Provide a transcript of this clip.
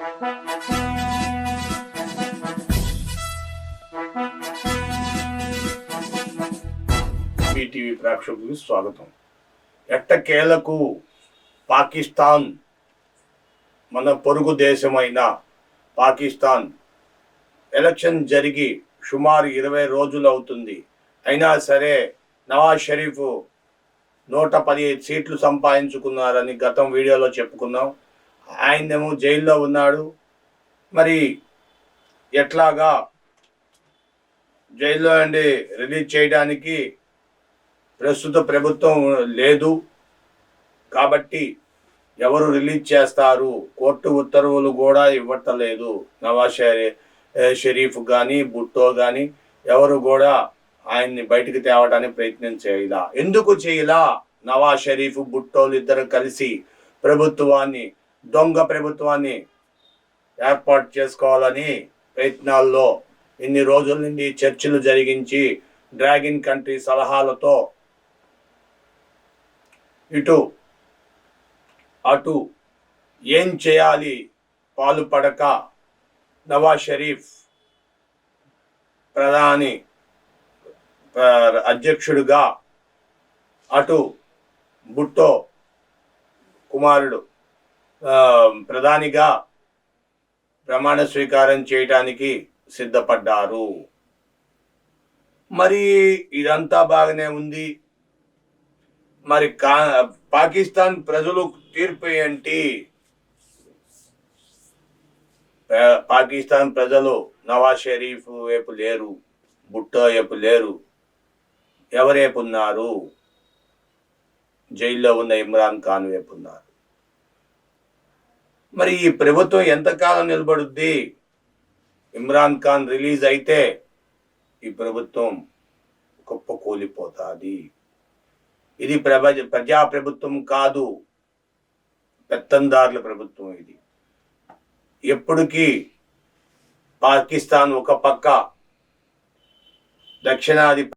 TV ప్రేక్షకులకు స్వాగతం. ఎట్టకేలకు పాకిస్తాన్ మన పొరుగు దేశమైన పాకిస్తాన్. ఎలక్షన్ జరిగి సుమారు ఇరవై రోజులు అవుతుంది. అయినా సరే నవాజ్ షరీఫ్ నూట పదిహేను సీట్లు సంపాదించుకున్నారని గతం వీడియోలో చెప్పుకున్నాం. ఆయనేమో జైల్లో ఉన్నాడు. మరి ఎట్లాగా జైల్లో నుండి రిలీజ్ చేయడానికి ప్రస్తుత ప్రభుత్వం లేదు. కాబట్టి ఎవరు రిలీజ్ చేస్తారు? కోర్టు ఉత్తర్వులు కూడా ఇవ్వట్లేదు. నవాజ్ షరీ- షరీఫ్ కానీ భుట్టో కానీ ఎవరు కూడా ఆయన్ని బయటికి తేవడానికి ప్రయత్నం చేయలా. ఎందుకు చేయలా? నవాజ్ షరీఫ్ భుట్టోలు ఇద్దరు కలిసి ప్రభుత్వాన్ని దొంగ ప్రభుత్వాన్ని ఏర్పాటు చేసుకోవాలని ప్రయత్నాల్లో ఇన్ని రోజుల నుండి చర్చలు జరిగించి డ్రాగన్ కంట్రీ సలహాలతో ఇటు అటు ఏం చేయాలి పాలుపడక నవాజ్ షరీఫ్ ప్రధాని అధ్యక్షుడిగా అటు బుట్టో కుమారుడు ప్రధానిగా ప్రమాణ స్వీకారం చేయటానికి సిద్ధపడ్డారు. మరి ఇదంతా బాగానే ఉంది. మరి కా పాకిస్తాన్ ప్రజలు తీర్పు ఏంటి? పాకిస్తాన్ ప్రజలు నవాజ్ షరీఫ్ వైపు లేరు భుట్టో వైపు లేరు. ఎవరేపు ఉన్నారు? జైల్లో ఉన్న ఇమ్రాన్ ఖాన్ వైపు ఉన్నారు. మరి ఈ ప్రభుత్వం ఎంతకాలం నిలబడుద్ది? ఇమ్రాన్ ఖాన్ రిలీజ్ అయితే ఈ ప్రభుత్వం గొప్ప కూలిపోతుంది. ఇది ప్రభ ప్రజా ప్రభుత్వం కాదు పెత్తందారుల ప్రభుత్వం ఇది. ఎప్పటికీ పాకిస్తాన్ ఒక పక్క దక్షిణాది